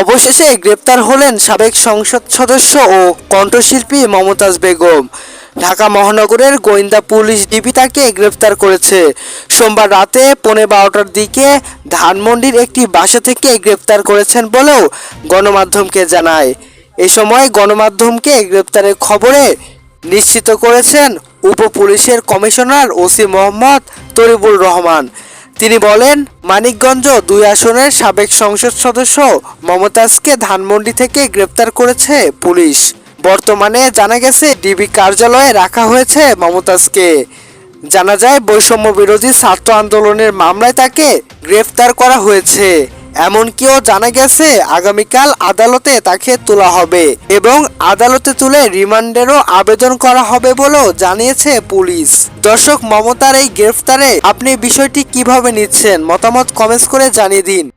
অবশেষে গ্রেপ্তার হলেন সাবেক সংসদ সদস্য ও কণ্ঠশিল্পী মমতাজ বেগম। ঢাকা মহানগরের গোয়েন্দা পুলিশ ডিবি তাকে গ্রেপ্তার করেছে। সোমবার রাতে পৌনে বারোটার দিকে ধানমন্ডির একটি বাসা থেকে গ্রেপ্তার করেছেন বলেও গণমাধ্যমকে জানায়। এ সময় গণমাধ্যমকে গ্রেপ্তারের খবরে নিশ্চিত করেছেন উপ পুলিশের কমিশনার ওসি মোহাম্মদ তরিবুল রহমান। তিনি বলেন, মানিকগঞ্জ দুই আসনের সাবেক সংসদ সদস্য মমতাজকে ধানমন্ডি থেকে গ্রেপ্তার করেছে পুলিশ। বর্তমানে জানা গেছে, ডিবি কার্যালয়ে রাখা হয়েছে মমতাজকে। জানা যায় বৈষম্য বিরোধী ছাত্র আন্দোলনের মামলায় তাকে গ্রেফতার করা হয়েছে। এমনকিও জানা গেছে, আগামীকাল আদালতে তাকে তোলা হবে এবং আদালতে তুলে রিমান্ডেরও আবেদন করা হবে বলেও জানিয়েছে পুলিশ। দর্শক, মমতার এই গ্রেফতারে আপনি বিষয়টি কীভাবে নিচ্ছেন? মতামত কমেন্টস করে জানিয়ে দিন।